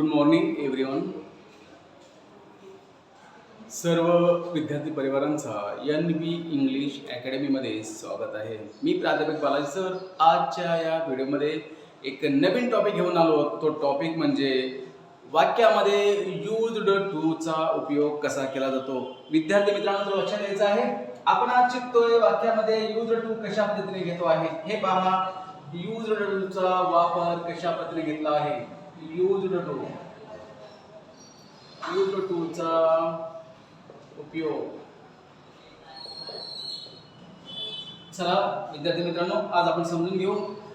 Good morning everyone सर्व विद्यार्थी परिवारांचा N बी English अकॅडमीमध्ये स्वागत आहे. मी प्राध्यापक बालाजी सर. आजच्या या व्हिडिओमध्ये एक नवीन टॉपिक घेऊन आलो तो टॉपिक म्हणजे वाक्यामध्ये युज्ड टूचा उपयोग कसा केला जातो. विद्यार्थी मित्रांनो तो लक्षात यायचं आहे. आपण आज शिकतोय वाक्यामध्ये युज्ड टू कशा पद्धतीने घेतो आहे. हे पहा. युज्ड टूचा वापर कशा पद्धतीने घेतला आहे. युज्ड टू युज्ड टूचा उपयोग. चला विद्यार्थी मित्रांनो आज आपण समजून घेऊ.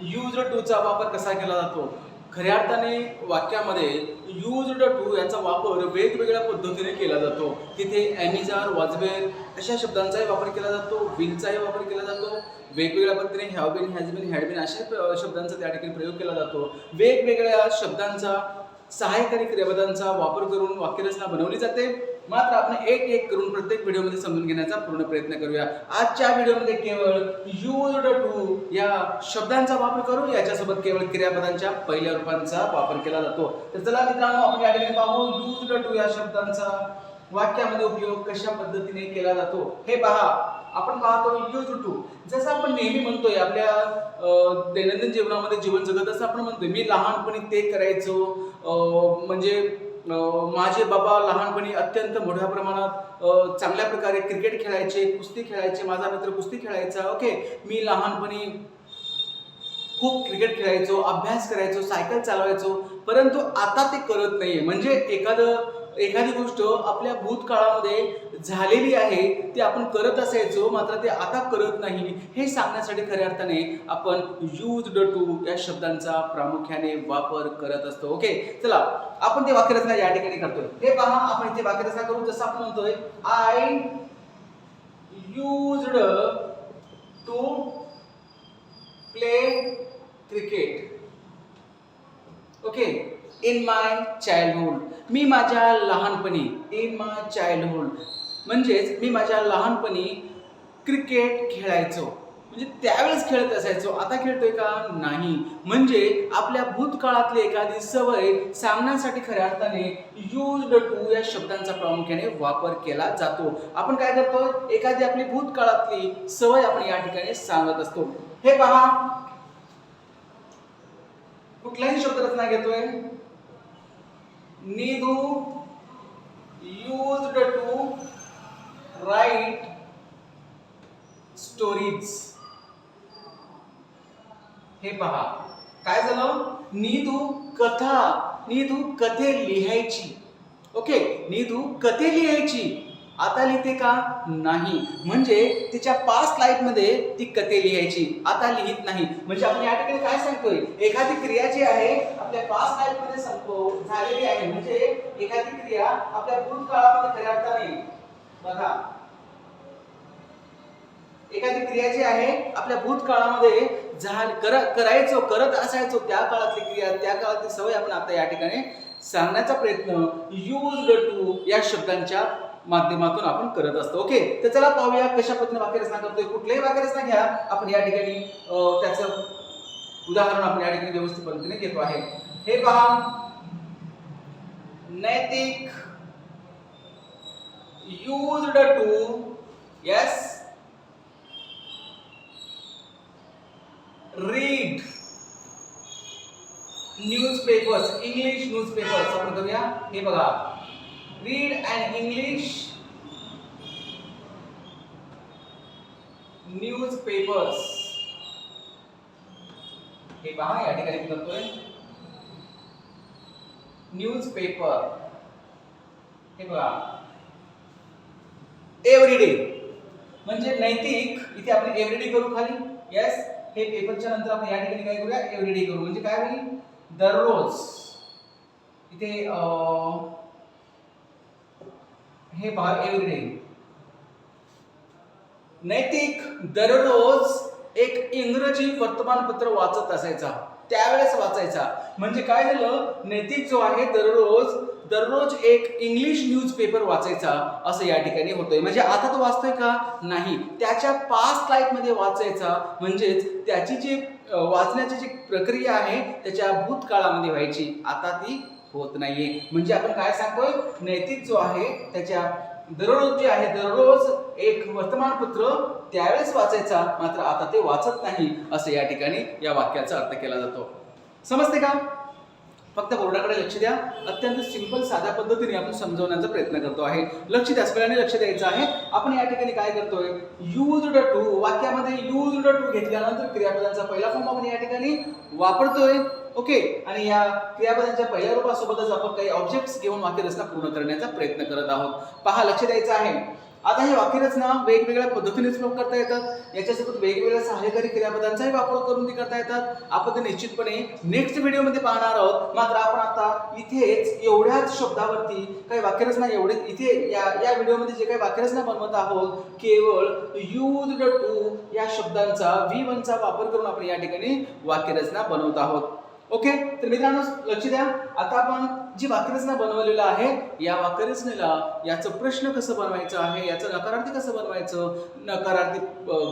टू टूचा वापर कसा केला जातो? खऱ्या अर्थाने वाक्यामध्ये युज्ड टू याचा वापर वेगवेगळ्या पद्धतीने केला जातो. तिथे ॲमेझॉन वाजवेर अशा शब्दांचाही वापर केला जातो विलचाही वापर केला जातो. वेगवेगळ्या पद्धतीने have been has been had been अशा शब्दांचा त्या ठिकाणी प्रयोग केला जातो. वेगवेगळ्या शब्दांचा सहाय्यकारी क्रियापदांचा वापर करून वाक्यरचना बनवली जाते. मात्र आपण एक एक करून प्रत्येक व्हिडिओमध्ये समजून घेण्याचा पूर्ण प्रयत्न करूया. आजच्या व्हिडिओमध्ये केवळ युड टू या शब्दांचा वापर करू याच्यासोबत केवळ क्रियापदांच्या पहिल्या रूपांचा वापर केला जातो. तर चला मित्रांनो आपण या ठिकाणी पाहू. युड टू या शब्दांचा वाक्यामध्ये उपयोग कशा पद्धतीने केला जातो? हे पहा आपण पाहतो यूज टू जसं आपण नेहमी म्हणतोय आपल्या दैनंदिन जीवनामध्ये जीवन जगत असं आपण म्हणतोय मी लहानपणी ते करायचो. म्हणजे माझे बाबा लहानपणी अत्यंत मोठ्या प्रमाणात चांगल्या प्रकारे क्रिकेट खेळायचे कुस्ती खेळायचे माझा मित्र कुस्ती खेळायचा. ओके मी लहानपणी खूप क्रिकेट खेळायचो अभ्यास करायचो सायकल चालवायचो. परंतु आता ते करत नाही म्हणजे एखादं एखादी गोष्ट आपल्या भूतकाळामध्ये झालेली आहे ती आपण करत असायचो मात्र ते आता करत नाही. हे सांगण्यासाठी खऱ्या अर्थाने आपण यूज ड टू या शब्दांचा प्रामुख्याने वापर करत असतो. ओके चला आपण ते वाक्यरचना या ठिकाणी करतोय. हे पहा आपण इथे वाक्यरचना करू. जसं आपण म्हणतोय I use to play cricket okay in my childhood मी माझ्या लहानपणी इन माय चाइल्डहुड म्हणजेच मी माझ्या लहानपणी क्रिकेट खेळायचो. म्हणजे त्यावेळेस खेळत असायचो. आता खेळतोय का? नाही. म्हणजे आपल्या भूतकाळातली एखादी सवय सांगण्यासाठी खऱ्या अर्थाने यूज टू या शब्दांचा प्रामुख्याने वापर केला जातो. आपण काय करतो? एखादी आपली भूतकाळातली सवय आपण या ठिकाणी सांगत असतो. हे पहा. कुठलाही शब्द रचना घेतोय. Nidhu used to write stories हे पहा. काय झालं? निधू कथा निधू कथे लिहायची? ओके निधू कथे लिहायची? आता लिहिते का? नाही. म्हणजे तिच्या पास्ट लाईफमध्ये ती कथे लिहायची? आता लिहित नाही. म्हणजे आपण या ठिकाणी काय सांगतोय? एखादी क्रिया जी आहे आपल्या पास्ट लाईफमध्ये झालेली आहे. म्हणजे एखादी क्रिया आपल्या भूतकाळामध्ये खऱ्या अर्थाने बघा. एखादी क्रिया जी आहे आपल्या भूतकाळामध्ये झाल कर करायचो करत असायचो त्या काळातली क्रिया त्या काळातली सवय आपण आता या ठिकाणी सांगण्याचा प्रयत्न युज्ड टू या शब्दांच्या माध्यमातून आपण करत असतो. ओके तर चला पाहूया कशा पद्धतीने वाक्यरचना करतोय कुठल्याही वाक्यरचना घ्या. आपण या ठिकाणी त्याचं उदाहरण आपण या ठिकाणी व्यवस्थित पद्धतीने घेतो आहे. हे पहा. Naitik used to yes read newspapers English newspapers आपण करूया. हे बघा. Read and English newspapers. हे पहा या ठिकाणी मी करतोय. न्यूजपेपर हे बघा. एव्हरीडे म्हणजे नैतिक इथे आपण एव्हरीडे करू खाली. येस हे पेपरच्या नंतर आपण या ठिकाणी काय करूया? एव्हरीडे करू. म्हणजे काय होईल? दररोज. इथे हे पहा एव्हरीडे नैतिक दररोज एक इंग्रजी वर्तमानपत्र वाचत असायचा. त्यावेळेस वाचायचा. म्हणजे काय झालं? नैतिक जो आहे दररोज दररोज एक इंग्लिश न्यूजपेपर वाचायचा असं या ठिकाणी होतंय. म्हणजे आता तो वाचतोय का? नाही. त्याच्या पास्ट लाईफमध्ये वाचायचा. म्हणजेच त्याची जी वाचण्याची जी प्रक्रिया आहे त्याच्या भूतकाळामध्ये व्हायची. आता ती होत नाहीये. म्हणजे आपण काय सांगतोय? नैतिक जो आहे त्याच्या दररोज जे आहे दररोज एक वर्तमानपत्र त्यावेळेस वाचायचा मात्र आता ते वाचत नाही असं या ठिकाणी या वाक्याचा अर्थ केला जातो. समजते का? फक्त बोर्डाकडे लक्ष द्या. अत्यंत सिंपल साध्या पद्धतीने आपण समजवण्याचा प्रयत्न करतो आहे. लक्ष द्या सगळ्यांनी लक्ष द्यायचं आहे. आपण या ठिकाणी काय करतोय? युज्ड टू वाक्यामध्ये युज्ड टू घेतल्यानंतर क्रियापदांचा पहिला फॉर्म आपण या ठिकाणी वापरतोय. ओके आणि या क्रियापदांच्या पहिल्या रूपासोबतच आपण काही ऑब्जेक्ट्स घेऊन वाक्यरचना पूर्ण करण्याचा प्रयत्न करत आहोत. पहा लक्ष द्यायचं आहे. आता हे वाक्यरचना वेगवेगळ्या पद्धतीने उपयोग करता येतात. याच्यासोबत वेगवेगळ्या सहाय्यकारी क्रियापदांचाही वापर करून ती करता येतात. आपण ते निश्चितपणे नेक्स्ट व्हिडिओमध्ये पाहणार आहोत. मात्र आपण आता इथेच एवढ्याच शब्दावरती काही वाक्यरचना एवढे इथे या या व्हिडिओमध्ये जे काही वाक्यरचना बनवत आहोत केवळ युज टू या शब्दांचा व्ही वनचा वापर करून आपण या ठिकाणी वाक्यरचना बनवत आहोत. ओके? तर मित्रांनो लक्ष द्या. आता आपण जी वाक्यरचना बनवलेलं आहे या वाक्यरचनेला याचं प्रश्न कसं बनवायचं आहे याचं नकारार्थी कसं बनवायचं नकारार्थी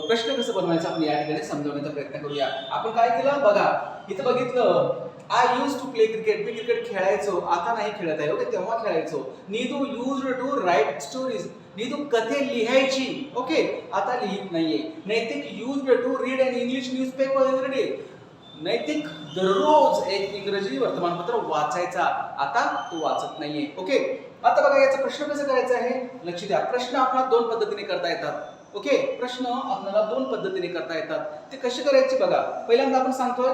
प्रश्न कसं बनवायचं आपण या ठिकाणी समजवण्याचा प्रयत्न करूया. आपण काय केलं? बघा इथं बघितलं. I use to play cricket me cricket खेळायचो. आता नाही खेळत आहे. ओके तेव्हा खेळायचो. Nidhu use to write stories Nidhu कथे लिहायची? ओके आता लिहित नाहीये. Naitik use to read and English newspaper day Naitik दररोज एक इंग्रजी वर्तमानपत्र वाचायचा. आता तो वाचत नाहीये. ओके आता बघा याचा प्रश्न कसं करायचा आहे? लक्ष द्या प्रश्न आपल्याला दोन पद्धतीने करता येतात. ओके प्रश्न आपल्याला दोन पद्धतीने करता येतात. ते कसे करायचे बघा? पहिल्यांदा आपण सांगतोय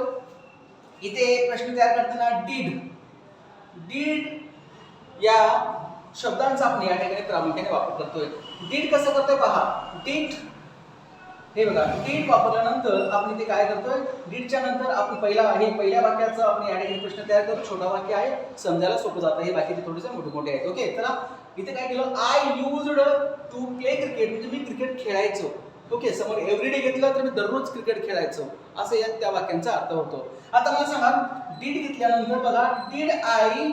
इथे प्रश्न तयार करताना डीड डीड या शब्दांचा आपण या ठिकाणी प्रामुख्याने वापर करतोय. डीड कसं करतोय पहा? डीड हे बघा डीड वापरल्यानंतर आपण इथे काय करतोय? डीडच्या नंतर आपण पहिला हे पहिल्या वाक्याचं आपण या ठिकाणी प्रश्न तयार करतो छोटा वाक्य आहे समजायला सोपं जातं. हे बाकीचे थोडेसे मोठे मोठे आहेत. ओके चला. इथे काय केलं? I used to play cricket म्हणजे मी क्रिकेट खेळायचो. ओके समोर एव्हरीडे घेतलं तर मी दररोज क्रिकेट खेळायचो. असं या त्या वाक्यांचा अर्थ होतो. आता मला सांगा डीड घेतल्यानंतर बघा डीड आय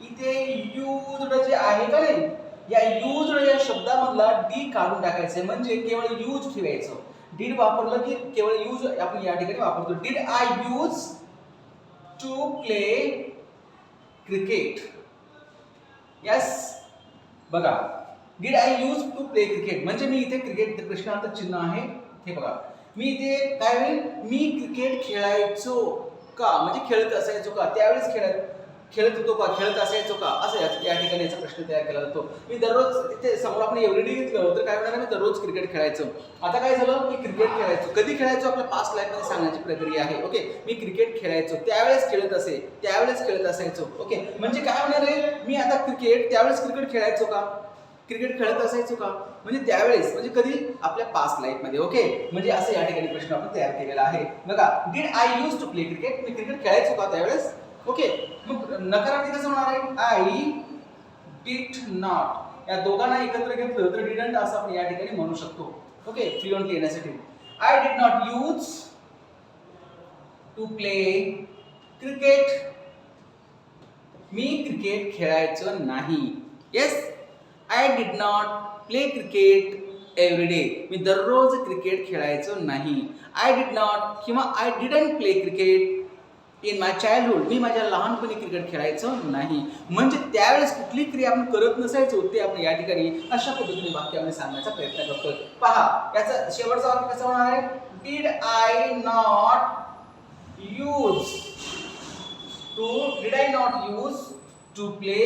इथे युजड जे आहे का नाही? या यूज या शब्दामधला डी काढून टाकायचं. म्हणजे केवळ यूज ठेवायचं. डीड वापरलं की केवळ यूज आपण या ठिकाणी वापरतो. Did I use to play cricket yes बघा. Did I use to play cricket म्हणजे मी इथे क्रिकेट प्रश्नार्थ चिन्ह आहे. हे बघा. मी इथे काय होईल? मी क्रिकेट खेळायचो का? म्हणजे खेळत असायचो का? त्यावेळेस खेळायचं खेळत होतो का? खेळत असायचो का? असं या- ठिकाणी याचा प्रश्न तयार केला जातो. मी दररोज इथे समोर आपण एवढी घेतलं तर काय होणार मी दररोज क्रिकेट खेळायचो. आता काय झालं? मी क्रिकेट खेळायचो. कधी खेळायचो? आपल्या पास्ट लाईफमध्ये सांगण्याची प्रक्रिया आहे. ओके मी क्रिकेट खेळायचो. त्यावेळेस खेळत असे. त्यावेळेस खेळत असायचो. ओके म्हणजे काय होणार आहे? मी आता क्रिकेट त्यावेळेस क्रिकेट खेळायचो का? क्रिकेट खेळत असायचो का? म्हणजे त्यावेळेस म्हणजे कधी? आपल्या पास्ट लाईफमध्ये ओके म्हणजे असं या ठिकाणी प्रश्न आपण तयार केलेला आहे. बघा did I use to play cricket me cricket खेळायचो का त्यावेळेस? ओके मग नकारार्थी कसं होणार आहे. आय डिड नॉट या दोघांना एकत्र घेतलं तर डिडंट असं आपण या ठिकाणी म्हणू शकतो. ओके फ्लुएंटली येण्यासाठी I did not use to play cricket me cricket खेळायचं नाही. Yes I did not play cricket every day मी दररोज क्रिकेट खेळायचो नाही. आय डिड नॉट किंवा I didn't play cricket in my childhood मी माझ्या लहानपणी क्रिकेट खेळायचं नाही. म्हणजे त्यावेळेस कुठली क्रिया आपण करत नसायचो ते आपण या ठिकाणी अशा पद्धतीने वाक्यामध्ये सांगण्याचा प्रयत्न करतोय. पहा याचा शेवटचा वाक्य कसं होणार आहे? Did I not use to did I not use to play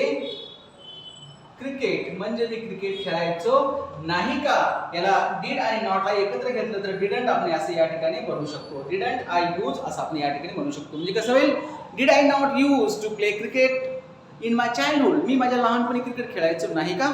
cricket म्हणजे मी क्रिकेट खेळायचो नाही का? याला डीड आणि नॉट आय एकत्र घेतलं तर डिडंट आपण असं या ठिकाणी बनवू शकतो. डिडंट आय यूज असं आपण या ठिकाणी म्हणू शकतो. म्हणजे कसं होईल? Did I not use to play cricket in my childhood मी माझ्या लहानपणी क्रिकेट खेळायचो नाही का?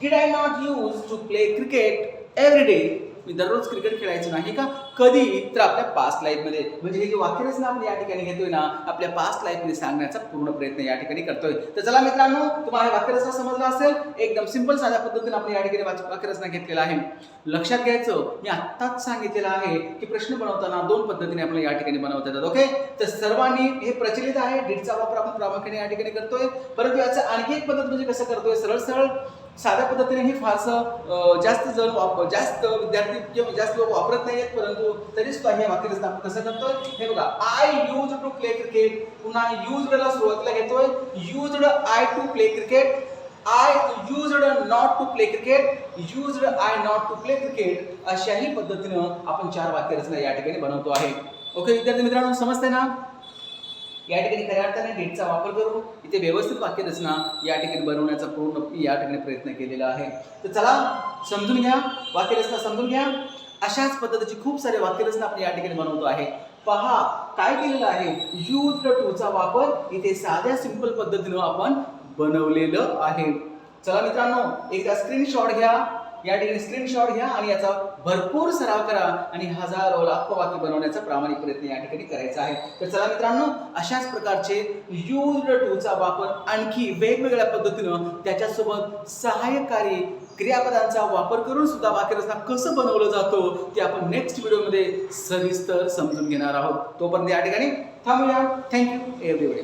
Did I not use to play cricket every day मी दररोज क्रिकेट खेळायचो नाही का? कधी? तर आपल्या पास्ट लाईफमध्ये म्हणजे हे जे वाक्यरचना आपण या ठिकाणी घेतोय ना आपल्या पास्ट लाईफमध्ये सांगण्याचा पूर्ण प्रयत्न या ठिकाणी करतोय. तर चला मित्रांनो तुम्हाला वाक्यरचना समजलं असेल? एकदम सिंपल साध्या पद्धतीने आपण या ठिकाणी वाक्य वाक्यरचना घेतलेला आहे. लक्षात घ्यायचं मी आत्ताच सांगितलेलं आहे की प्रश्न बनवताना दोन पद्धतीने आपल्याला या ठिकाणी बनवता येतात ओके तर सर्वांनी हे प्रचलित आहे डीडचा वापर आपण प्रामुख्याने या ठिकाणी करतोय. परंतु याचं आणखी एक पद्धत म्हणजे कसं करतोय? सरळ सरळ साध्या पद्धतीने हे फारसं जास्त जण वाप जास्त विद्यार्थी किंवा जास्त लोक वापरत नाही आहेत परंतु तरी सुद्धा हे वाक्यरचना आपण कसं करतोय? हे बघा I use to play cricket पुन्हा युजडला सुरुवातीला घेतोय. Used I to play cricket I used not to play cricket used I not to play cricket अशाही पद्धतीनं आपण चार वाक्यरचना या ठिकाणी बनवतो आहे. ओके विद्यार्थी मित्रांनो समजते ना? या ठिकाणी खऱ्या अर्थाने डेटचा वापर करून इथे व्यवस्थित वाक्यरचना या ठिकाणी बनवण्याचा पूर्ण या ठिकाणी प्रयत्न केलेला आहे. तर चला समजून घ्या वाक्यरचना समजून घ्या. अशाच पद्धतीची खूप सारे वाक्यरचना आपण या ठिकाणी बनवतो आहे. पहा काय केलेलं आहे? यूज टूचा वापर इथे साध्या सिंपल पद्धतीनं आपण बनवलेलं आहे. चला मित्रांनो एकदा स्क्रीनशॉट घ्या. या ठिकाणी स्क्रीनशॉट घ्या आणि याचा भरपूर सराव करा आणि हजारो लाखो वाक्य बनवण्याचा प्रामाणिक प्रयत्न या ठिकाणी करायचा आहे. तर चला मित्रांनो अशाच प्रकारचे यूज टूचा वापर आणखी वेगवेगळ्या पद्धतीनं त्याच्यासोबत सहाय्यकारी क्रियापदांचा वापर करून सुद्धा वाक्यरचना कसं बनवलं जातो ते आपण नेक्स्ट व्हिडिओमध्ये सविस्तर समजून घेणार आहोत. तोपर्यंत या ठिकाणी थांबूया. Thank you everybody